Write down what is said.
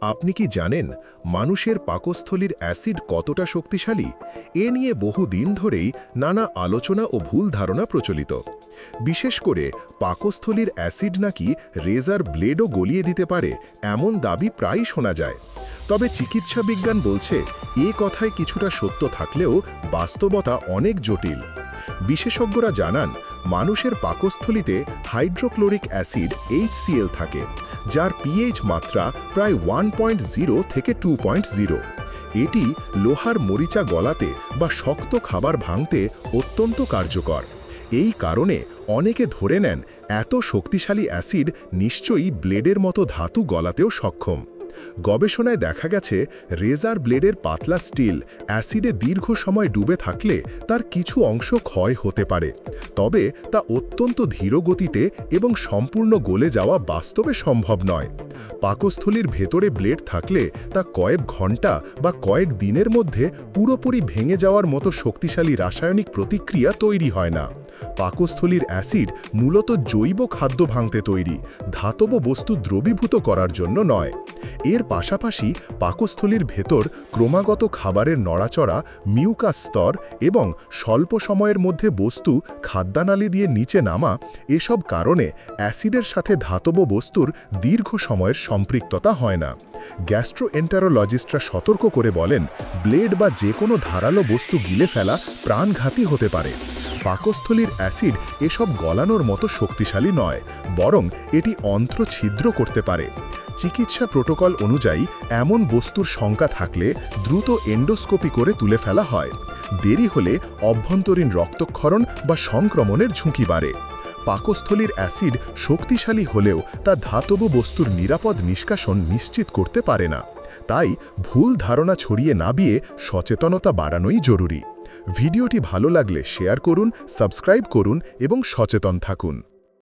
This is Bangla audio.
আপনি কি জানেন মানুষের পাকস্থলীর অ্যাসিড কতটা শক্তিশালী? এ নিয়ে বহু দিন ধরেই নানা আলোচনা ও ভুল ধারণা প্রচলিত। বিশেষ করে পাকস্থলীর অ্যাসিড নাকি রেজার ব্লেডও গলিয়ে দিতে পারে, এমন দাবি প্রায়ই শোনা যায়। তবে চিকিৎসা বিজ্ঞান বলছে, এ কথায় কিছুটা সত্য থাকলেও বাস্তবতা অনেক জটিল। বিশেষজ্ঞরা জানান মানুষের পাকস্থলীতে হাইড্রোক্লোরিক অ্যাসিড এইচসিএল থাকে, যার পিএইচ মাত্রা প্রায় ওয়ান পয়েন্ট জিরো থেকে টু পয়েন্ট জিরো এটি লোহার মরিচা গলাতে বা শক্ত খাবার ভাঙতে অত্যন্ত কার্যকর। এই কারণে অনেকে ধরে নেন, এত শক্তিশালী অ্যাসিড নিশ্চয়ই ব্লেডের মতো ধাতু গলাতেও সক্ষম। গবেষণায় দেখা গেছে, রেজার ব্লেডের পাতলা স্টিল অ্যাসিডে দীর্ঘ সময় ডুবে থাকলে তার কিছু অংশ ক্ষয় হতে পারে। তবে তা অত্যন্ত ধীর গতিতে এবং সম্পূর্ণ গলে যাওয়া বাস্তবে সম্ভব নয়। পাকস্থলীর ভেতরে ব্লেড থাকলে তা কয়েক ঘণ্টা বা কয়েক দিনের মধ্যে পুরোপুরি ভেঙে যাওয়ার মতো শক্তিশালী রাসায়নিক প্রতিক্রিয়া তৈরি হয় না। পাকস্থলীর অ্যাসিড মূলত জৈব খাদ্য ভাঙতে তৈরি, ধাতব বস্তু দ্রবীভূত করার জন্য নয়। এর পাশাপাশি পাকস্থলীর ভেতর ক্রমাগত খাবারের নড়াচড়া মিউকাস স্তর এবং স্বল্প সময়ের মধ্যে বস্তু, খাদ্যানালী দিয়ে নিচে নামা, এসব কারণে অ্যাসিডের সাথে ধাতব বস্তুর দীর্ঘ সময়ের সম্পৃক্ততা হয় না। গ্যাস্ট্রোএন্টারোলজিস্টরা সতর্ক করে বলেন, ব্লেড বা যে কোনো ধারালো বস্তু গিলে ফেলা প্রাণঘাতী হতে পারে। পাকস্থলীর অ্যাসিড এসব গলানোর মতো শক্তিশালী নয়, বরং এটি অন্ত্র ছিদ্র করতে পারে। চিকিৎসা প্রোটোকল অনুযায়ী এমন বস্তুর শঙ্কা থাকলে দ্রুত এন্ডোস্কোপি করে তুলে ফেলা হয়। দেরি হলে অভ্যন্তরীণ রক্তক্ষরণ বা সংক্রমণের ঝুঁকি বাড়ে। পাকস্থলীর অ্যাসিড শক্তিশালী হলেও তা ধাতব বস্তুর নিরাপদ নিষ্কাশন নিশ্চিত করতে পারে না। তাই ভুল ধারণা ছড়িয়ে না বিয়ে সচেতনতা বাড়ানোই জরুরি। ভিডিওটি ভালো লাগলে শেয়ার করুন, সাবস্ক্রাইব করুন এবং সচেতন থাকুন।